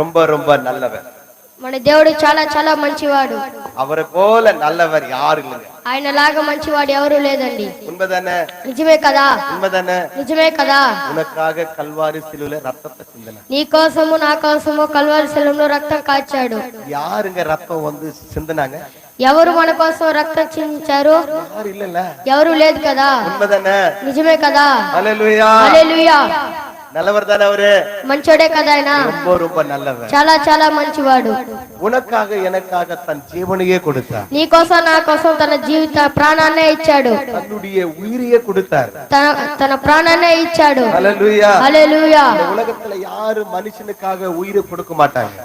ரொம்ப ரொம்ப நல்லவர் మన దేవుడు చాలా చాలా మంచివాడు அவரை போல நல்லவர் யாரும் இல்லைங்க ఆయన లాగా మంచివాడు ఎవరు లేదండి உண்மைதானே నిజమే కదా உண்மைதானே నిజమే కదా உனக்காக கல்வாரி சிலுவில ரத்தத்தை சிந்தன నీ కోసము నా కోసము కల్వారి శిలంలో రక్తం కాచాడు யாருங்க ரத்தம் வந்து சிந்தினாங்க ఎవరు మన కోసం రక్తం చిందించారు யாரும் இல்லல்ல ఎవరు లేదు కదా உண்மைதானே నిజమే కదా ஹalleluya హల్లెలూయా நல்லவர் தானே அவரு మంచోడే కదా ఆయన ரொம்ப ரொம்ப நல்லவர் చాలా చాలా మంచివాడు உனக்காக எனக்காக தன் ஜீவனையே கொடுத்தார் నీ కోసం నా కోసం తన జీవిత ప్రాణాన్నే ఇచ్చాడు தன்னுடைய உயிரையே கொடுத்தார் తన తన ప్రాణాన్నే ఇచ్చాడు ஹalleluya హల్లెలూయా இந்த உலகத்துல யாரு மனுஷனுக்காக உயிரை கொடுக்க மாட்டாங்க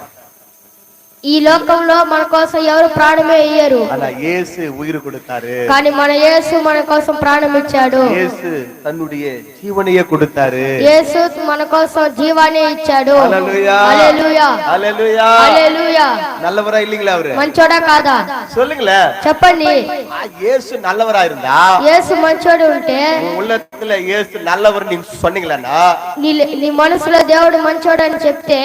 ఈ లోకంలో మన కోసం ఎవరు ప్రాణమే ఇయ్యరు ஆனா இயேசு உயிர் கொடுத்தாரு కానీ మన యేసు మన కోసం ప్రాణం ఇచ్చాడు இயேசு தன்னுடைய ஜீவனையே கொடுத்தாரு యేసు మన కోసం జీవాన్ని ఇచ్చాడు ஹalleluya హల్లెలూయా ஹalleluya హల్లెలూయా நல்லவரா இல்லீங்களா அவரு మంచోడా కాదా சொல்லுங்களேன் చెప్పండి ஆ, இயேசு நல்லவரா இருந்தா యేసు మంచోడు ఉంటే உன் உள்ளத்துல இயேசு நல்லவர் நீங்க சொன்னீங்களா నీ నీ మనసులో దేవుడు మంచోడు అని చెప్తే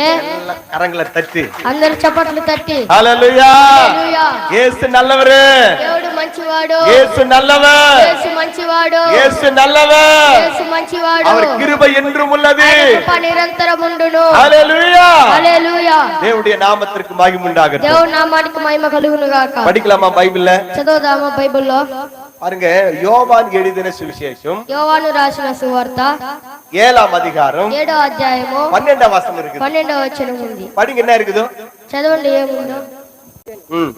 கரங்களை தட்டி అందరు చప్పట్లు తట్టి ஹalleluya హల్లెలూయా இயேசு நல்லவரு దేవుడు మంచివాడు இயேசு நல்லவர் యేసు మంచివాడు இயேசு நல்லவர் యేసు మంచివాడు அவர் கிருபை என்றும் உள்ளது కృప నిరంతరముండును ஹalleluya హల్లెలూయా தேவனுடைய நாமத்திற்கு மகிமை உண்டாகட்டும் దేవుడు నామానికి మహిమ కలుగును గాక படிக்கலாமா பைபிள்ல చదువుదామా బైబిల్లో பாருங்க யோவான் எழுதின சுவிசேஷம் యోవాను రాసిన సువార్త ஏழாம் அதிகாரம் ఏడో అధ్యాయము பன்னெண்டாம் வசனம் இருக்குது పన్నెండవ వచనం ఉంది படிங்க என்ன இருக்குதோ చదవండి ఏముందో ம்,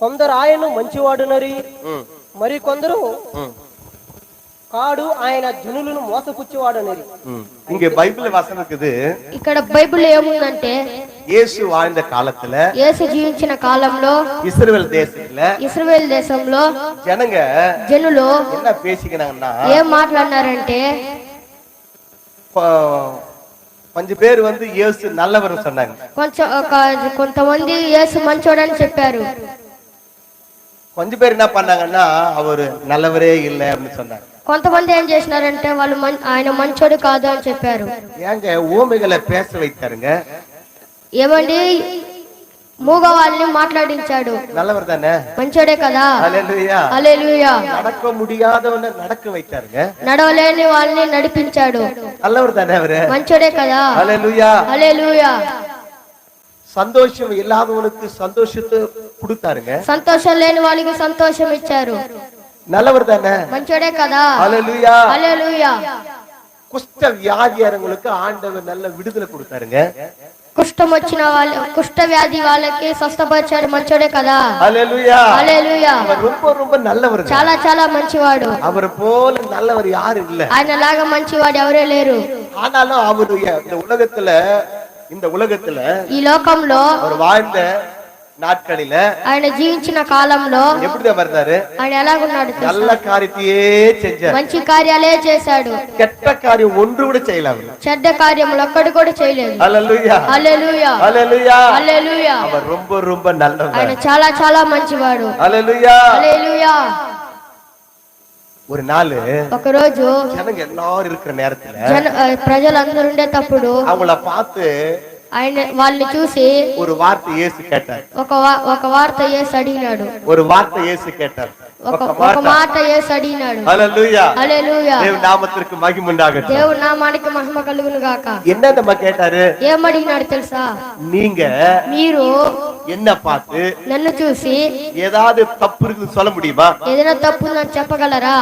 కొందరు ఆయన మంచివాడునరి ம், మరి కొందరు ம், కాడు ఆయన జనులను మోసపుచ్చేవాడనరి ம். இங்க பைபிள் வசனம் இருக்குது ఇక్కడ బైబిల్ ఏముందంటే இயேசு வாழ்ந்த காலத்துல యేసు జీవించిన కాలంలో இஸ்ரவேல் தேசத்துல ఇస్రాయేల్ దేశంలో ஜனங்க జనులు என்ன பேசிக்கிறாங்கன்னா ఏం మాట్లాడినారంటే கொ- கொஞ்சம் பேர் வந்து இயேசு நல்லவர் சொன்னாங்க కొంచెం ఒక కొంతమంది యేసు మంచోడని చెప్పారు கொஞ்சம் பேர் என்ன பண்ணாங்கன்னா அவரு நல்லவரே இல்லை அப்படின்னு சொன்னாங்க కొంతమంది ఏం చేసినారంటే వాళ్ళు మం- ఆయన మంచోడు కాదు అని చెప్పారు ஏங்க ஊமைகளை பேச வைத்தாருங்க ఏమండి మూగ వాళ్ళని మాట్లాడించాడు நல்லவர் தானே మంచోడే కదా ஹalleluya అలెలుయా நடக்க முடியாதவனை நடக்க வைத்தாருங்க నడవలేని వాళ్ళని నడిపించాడు நல்லவர் தானே அவரு మంచోడే కదా ஹalleluya అలెలుయా சந்தோஷம் இல்லாதவனுக்கு சந்தோஷத்தை கொடுத்தாருங்க సంతోషం లేని వాళ్ళకి సంతోషం ఇచ్చారు நல்லவர் தானே మంచోడే కదా ஹalleluya అలెలుయా குஷ்ட வியாதியாரங்களுக்கு ஆண்டவர் நல்ல விடுதலை கொடுத்தாருங்க కుష్టం వచ్చిన వాళ్ళ కుష్ట వ్యాధి వాళ్ళకి స్వస్థపరిచాడు మంచోడే కదా ஹalleluya అలెలుయా அவர் ரொம்ப ரொம்ப நல்லவர் చాలా చాలా మంచివాడు அவர் போல நல்லவர் யாரும் இல்ல ఆయన లాగా మంచివాడు ఎవరే లేరు ஆனாலும் அவருடைய இந்த உலகத்துல இந்த உலகத்துல ఈ లోకంలో அவர் வாழ்ந்த நாட்களில ఆయన జీవించిన కాలంలో எப்படிதான் இருந்தாரு ఆయన ఎలాగున్నాడు తెలుసా? நல்ல காரியத்தையே செஞ்சார் మంచి కార్యాలే చేశాడు கெட்ட காரியம் ஒன்று கூட செய்யல அவரு చెడ్డ కార్యములు ఒక్కడు కూడా చేయలేదు ஹalleluya హల్లెలూయా ஹalleluya హల్లెలూయా அவர் ரொம்ப ரொம்ப நல்லவர் ఆయన చాలా చాలా మంచివాడు ஹalleluya హల్లెలూయా ஒரு நாள் ఒక రోజు ஜனங்க எல்லாரும் இருக்கிற நேரத்துல జన ఆ, ప్రజలందరూ ఉండేటప్పుడు அவங்கள பார்த்து ఆయన వాళ్ళని చూసి ஒரு வார்த்தை இயேசு கேட்டார் ఒక వా- ఒక వార్త వేసి అడిగినాడు ஒரு வார்த்தை இயேசு கேட்டார் ఒక ఒక ఒక మాట మాట వేసి అడిగినాడు ஹalleluya హల్లెలూయా தேவ நாமத்திற்கு மகிமை உண்டாகட்டும் దేవుడు నామానికి మహిమ కలుగును గాక என்ன நம்ம கேட்டாரு ఏమడిగినాడు తెలుసా நீங்க మీరు என்ன பார்த்து నన్ను చూసి ஏதாவது தப்பு இருக்குன்னு சொல்ல முடியுமா ఏదైనా తప్పు ఉందని చెప్పగలరా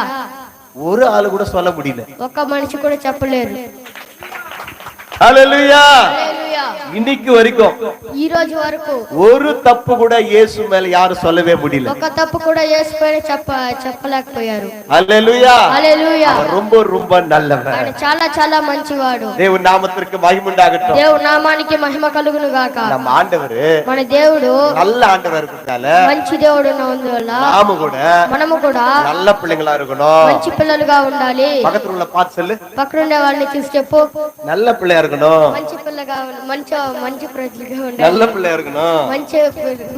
ஒரு ஆளு கூட சொல்ல முடியல ఒక్క మనిషి కూడా చెప్పలేరు ஹalleluya హల్లెలూయా. இன்னைக்கு வரைக்கும் ఈ రోజు వరకు ஒரு தப்பு கூட இயேசு மேல யாரும் சொல்லவே முடியல ఒక తప్పు కూడా యేసు పైన చెప్ప చెప్పలేకపోయారు ஹalleluya హల్లెలూయా அவர் ரொம்ப ரொம்ப நல்லவர் ఆయన చాలా చాలా మంచివాడు தேவ நாமத்திற்கு மகிமை உண்டாகட்டும் దేవుడు నామానికి మహిమ కలుగును గాక நம்ம ஆண்டவரு మన దేవుడు நல்ல ஆண்டவர் இருக்கிறதால మంచి దేవుడు ఉన్నందువల్ల நாம கூட మనము కూడా நல்ல பிள்ளைங்களா இருக்கணும் మంచి పిల్లలుగా ఉండాలి பக்கத்துல உள்ள பார்த்து சொல்லு పక్కనుండే వాళ్ళని చూసి చెప్పు நல்ல பிள்ளையா இருக்கணும் మంచి పిల్లగా ఉండ- మంచి మంచి ప్రజలుగా ఉండాలి நல்ல பிள்ளையா இருக்கணும் మంచి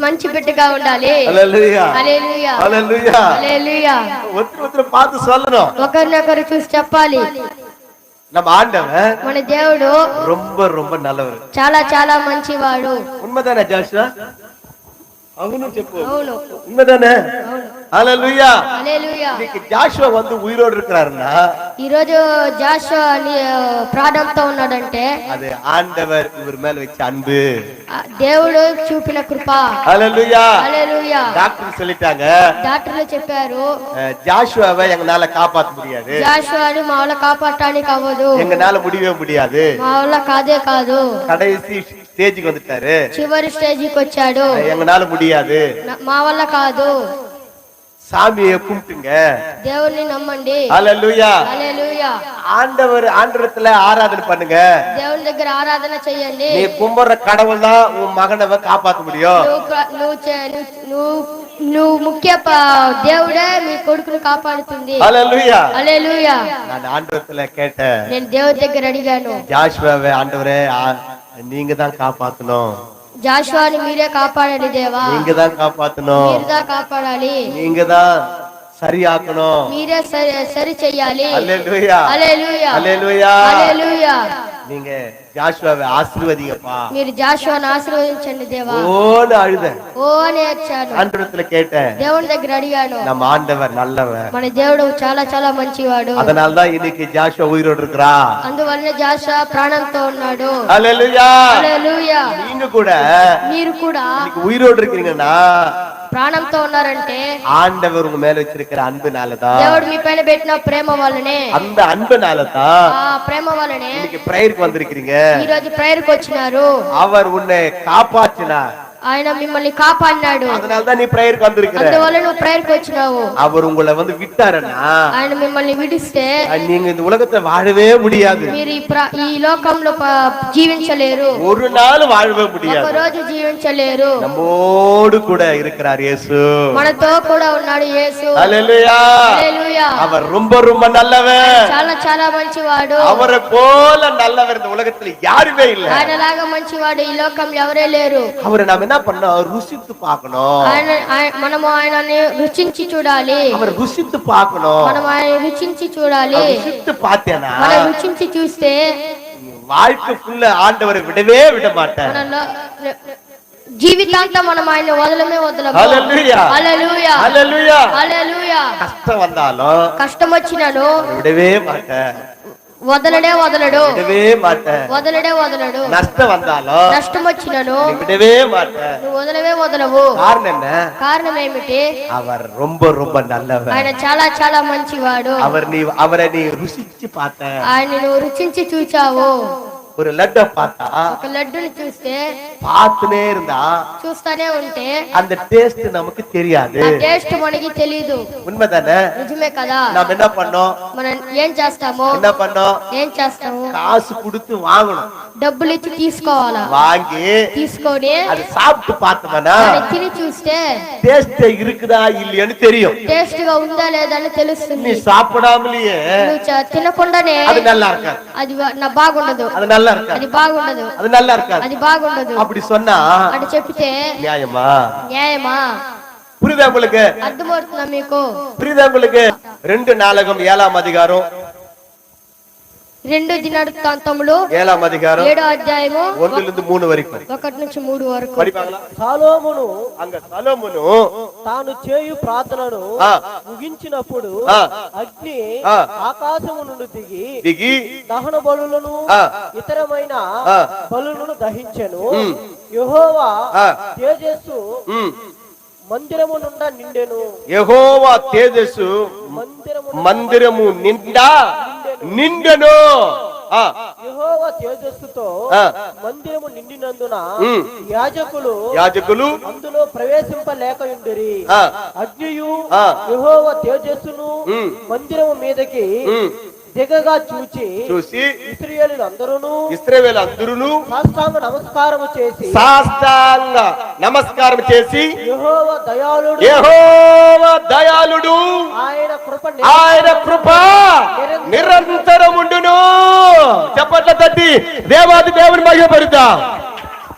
మంచి బిడ్డగా ఉండాలి ஹalleluya హల్లెలూయా ஹalleluya హల్లెలూయా ஒருத்தர் ஒருத்தர் பார்த்து சொல்லணும் ఒకరినొకరు చూసి చెప్పాలి நம்ம ஆண்டவன் మన దేవుడు ரொம்ப ரொம்ப நல்லவர் చాలా చాలా మంచివాడు உண்மைதானே ஜாஷுவா அவனும் చెప్పు అవును உண்மைதானே అవును ஹalleluya హల్లెలూయా இன்னைக்கு ஜாஷுவா வந்து உயிரோடு இருக்கிறாருன்னா ఈ రోజు జాషువా ని- ప్రాణంతో ఉన్నాడంటే அது ஆண்டவர் இவர் மேல வச்ச அன்பு ఆ దేవుడు చూపిన కృప ஹalleluya హల్లెలూయా டாக்டர் சொல்லிட்டாங்க డాక్టర్లు చెప్పారు அஹ், ஜாஷுவாவை எங்களால காப்பாத்த முடியாது జాషువాని మా వల్ల కాపాడటానికి అవ్వదు எங்கனால முடியவே முடியாது మా వల్ల కాదే కాదు கடைசி ஸ்டேஜுக்கு வந்துட்டாரு చివరి స్టేజికి వచ్చాడు எங்கனால முடியாது నా- మా వల్ల కాదు சாமியை கும்பிட்டுங்க దేవుణ్ణి నమ్మండి ஹalleluya హల్లెలూయా ஆண்டவர் ஆண்டவரத்துல ஆராதனை பண்ணுங்க దేవుని దగ్గర ఆరాధన చెయ్యండి நீ கும்பிடுற கடவுள் தான் உன் மகனவை காப்பாத்த முடியும் నువ్వు క- నువ్వు చే- నువ్వు- నువ్వు నువ్వు ముఖ్య ప- దేవుడే మీ కొడుకును కాపాడుతుంది ஹalleluya హల్లెలూయా நான் ஆண்டவரத்துல கேட்டேன் నేను దేవుడి దగ్గర అడిగాను ஜாஷுவாவை ஆண்டவரே ஆ- நீங்க தான் காப்பாத்தணும் జాషువాని మీరే కాపాడండి దేవా நீங்க தான் காப்பாத்தணும் మీరుదా కాపాడాలి நீங்க தான் சரியாக்கணும் మీరే సరి సరి చెయ్యాలి ஹalleluya హల్లెలూయా ஹalleluya హల్లెలూయా நீங்க ஜாஷுவாவை ஆசீர்வதிங்கப்பா మీరు జాషువాని ఆశీర్వదించండి దేవా ஓன்னு அழுதேன் ఓ అని వచ్చాను ஆண்டவரத்துல கேட்டேன் దేవుని దగ్గర అడిగాను நம்ம ஆண்டவர் நல்லவன் మన దేవుడు చాలా చాలా మంచివాడు அதனாலதான் இன்னைக்கு ஜாஷுவா உயிரோடு இருக்கிறா అందువల్ల జాషువా ప్రాణంతో ఉన్నాడు ஹalleluya హల్లెలూయా நீங்க கூட మీరు కూడా இன்னைக்கு உயிரோடு இருக்கிறீங்கன்னா ప్రాణంతో ఉన్నారంటే ஆண்டவர் உங்க மேல வச்சிருக்கிற அன்புனாலதான் దేవుడు మీ పైన పెట్టిన ప్రేమ వల్లనే அந்த அன்புனாலதான் ఆ ప్రేమ వల్లనే இன்னைக்கு பிரேயருக்கு வந்திருக்கிறீங்க ఈ రోజు ప్రేయర్కి వచ్చినారు அவர் உன்னை காப்பாற்றினார் ఆయన మిమ్మల్ని కాపాడినాడు அதனாலதான் நீ பிரேயருக்கு வந்திருக்கிற అందువల్ల నువ్వు ప్రేయర్కి వచ్చినావు அவர் உங்களை வந்து விட்டாருன்னா ఆయన మిమ్మల్ని విడిస్తే நீங்க இந்த உலகத்துல வாழவே முடியாது మీరు ఈ ప్ర- ఈ లోకంలో ప- జీవించలేరు ஒரு நாள் வாழவே ఒక முடியாது రోజు జీవించలేరు நம்மோடு கூட இருக்கிறார் இயேசு మనతో కూడా ఉన్నాడు యేసు ஹalleluya హల్లెలూయా. அவர் ரொம்ப ரொம்ப நல்லவன் చాలా చాలా మంచివాడు அவரை போல நல்லவர் இந்த உலகத்துல யாருமே இல்ல ఆయనలాగా మంచివాడు ఈ లోకంలో ఎవరే లేరు அவரை நாம என்ன பண்ணோம் ருசித்து பார்க்கணும் ఆయన ఆయ- మనము ఆయనని రుచించి చూడాలి அவரை ருசித்து பார்க்கணும் మనం ఆయన రుచించి చూడాలి அவர் ருசித்து பார்த்தேனா మనం రుచించి చూస్తే வாழ்க்கை ஃபுல்ல ஆண்டவரை விடவே விட மாட்டேன் మనలో జీవితాంతం మనం ఆయన వదలమే వదలము ஹalleluya హల్లెలూయా ஹalleluya హల్లెలూయా கஷ்டம் வந்தாலும் కష్టం వచ్చినను அவரை விடவே மாட்டேன் వదలడే వదలడు விடவே மாட்டேன் వదలడే వదలడు நஷ்டம் வந்தாலும் నష్టం వచ్చినను நீ விடவே மாட்டேன் నువ్వు వదలవే వదలవు காரணம் என்ன కారణం ఏమిటి அவர் ரொம்ப ரொம்ப நல்லவர் ఆయన చాలా చాలా మంచివాడు அவர் நீ அவரை நீ ருசிச்சு பார்த்த ఆయన నువ్వు రుచించి చూచావు ஒரு லட்டை பார்த்தா ఒక లడ్డుని చూస్తే பார்த்துனே இருந்தா చూస్తానే ఉంటే அந்த டேஸ்ட் நமக்கு தெரியாது ఆ టేస్ట్ మనకి తెలీదు உண்மைதானே నిజమే కదా நாம என்ன பண்ணோம் మనం ఏం చేస్తాము என்ன பண்ணோம் ఏం చేస్తాము காசு கொடுத்து வாங்கணும் డబ్బులు ఇచ్చి తీసుకోవాలా வாங்கி తీసుకొని அது சாப்பிட்டு பார்த்தோம்னா దాన్ని తిని చూస్తే டேஸ்ட் இருக்குதா இல்லையான்னு தெரியும் టేస్ట్ గా ఉందా లేదా అని நீ తెలుస్తుంది சாப்பிடாமலேயே నువ్వు చ- తినకుండానే அது நல்லா இருக்காது అది వా- నా బాగుండదు அது நல்லா இருக்காது అది బాగుండదు அது நல்லா இருக்காது అది బాగుండదు அப்படி சொன்னா అని చెప్తే நியாயமா న్యాయమా புரியுதா உங்களுக்கு అర్థమవుతుందా మీకు புரியுதா உங்களுக்கு ரெண்டு நாடகம் ஏழாம் அதிகாரம் రెండు దినాంతములు ఏలాం ఏడో అధ్యాయము ఒంటిలిందు మూడు వరకు ఒకటి నుంచి మూడు వరకు. సాలోమును తాను చేయు ప్రార్థనను ముగించినప్పుడు అగ్ని ఆకాశము నుండి దిగి దిగి దహన బలులను ఇతరమైన బలులను దహించను. యుహోవా తేజస్సు మందిరము నుండా నిండెను యెహోవా తేజస్సు మందిరము మందిరము నిండా నిండెను యెహోవా తేజస్సుతో ఆ. మందిరము నిండినందున. యాజకులు యాజకులు అందులో ప్రవేశింపలేకయుండిరి ఆ, అగ్నియు ఆ. యెహోవా తేజస్సును. మందిరము మీదకి. దిగగా చూచి చూసి ఇస్రాయేలు అందరూ ఇస్రాయేల్ అందరూ సాష్టాంగ నమస్కారము చేసి సాష్టాంగ నమస్కారం చేసి యెహోవా దయాళుడు యెహోవా దయాళుడు ఆయన కృప ఆయన కృప నిరంతరముండును చెప్పట్ల తట్టి దేవాది దేవుని మహిమపరుద్దాం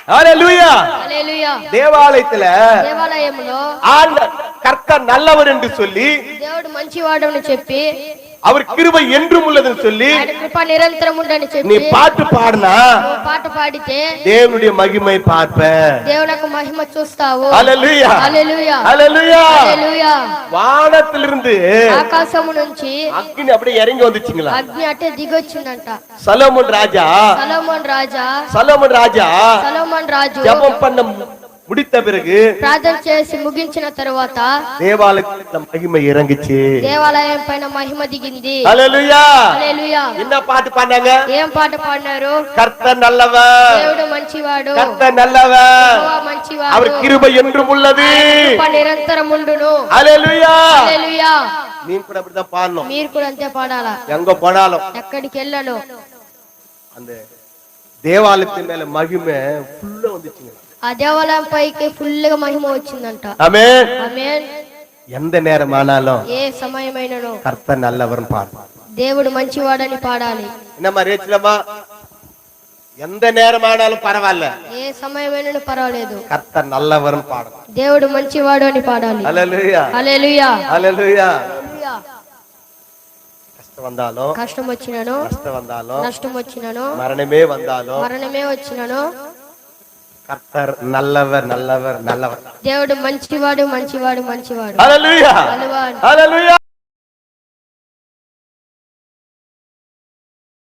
హల్లెలూయా హల్లెలూయా தேவாலயத்துல దేవాలయంలో ஆண்ட கர்த்தர் நல்லவர் என்று சொல்லி దేవుడు మంచివాడు అని చెప్పి அவர் கிருபை என்றும் உள்ளதுன்னு சொல்லி ఆయన కృప నిరంతరం ఉండని நீ చెప్పి பாட்டு பாடினா నువ్వు పాట పాడితే தேவனுடைய மகிமை பார்ப்ப దేవునకు మహిమ చూస్తావు ஹalleluya హల్లెలూయా ஹalleluya హల్లెలూయా வானத்திலிருந்து ఆకాశము నుంచి அக்கினி அப்படியே இறங்கி வந்துச்சுங்களா అగ్ని అట్టే దిగొచ్చిందంట சலோமன் ராஜா సలోమోన్ రాజా சலோமன் ராஜா సలోమోన్ రాజు ஜெபம் பண்ண முடித்த பிறகு ప్రార్థన చేసి ముగించిన తరువాత தேவாலயத்துல மகிமை இறங்குச்சு దేవాలయం పైన మహిమ దిగింది ஹalleluya హల్లెలూయా என்ன பாட்டு பாடினாங்க ఏం పాట పాడినారు கர்த்தர் நல்லவர் దేవుడు మంచివాడు கர்த்தர் நல்லவர் యెహోవా మంచివాడు அவர் கிருபை என்றும் உள்ளது కృప నిరంతరం ఉండును ஹalleluya హల్లెలూయా நீ கூட அப்படிதான் பாடணும் మీరు కూడా అంతే పాడాలా எங்க போனாலும் ఎక్కడికి వెళ్ళను அந்த தேவாலயத்தின் மேல மகிமை ஃபுல்லா வந்துச்சுங்க ఆ దేవాలయం పైకి ఫుల్ గా మహిమ వచ్చిందంట ஆமென் ఆమేన్ எந்த நேரமானாலும் ఏ సమయమైనను கர்த்தர் நல்லவர்னு பாடணும் దేవుడు మంచివాడని పాడాలి என்னம்மா ரேச்சிலம்மா எந்த நேரமானாலும் பரவாயில்ல ఏ సమయమైనను పర్వాలేదు கர்த்தர் நல்லவர்னு பாடணும் దేవుడు మంచివాడు అని పాడాలి ஹalleluya హల్లెలూయా ஹalleluya హల్లెలూయా. கஷ்டம் வந்தாலும் కష్టం వచ్చినను கஷ்டம் வந்தாலும் నష్టం వచ్చినను மரணமே வந்தாலும் మరణమే వచ్చినను கர்த்தர் நல்லவர் நல்லவர் நல்லவர் దేవుడు మంచివాడు మంచివాడు మంచివాడు ஹalleluya హల్లెలూయా. ஹalleluya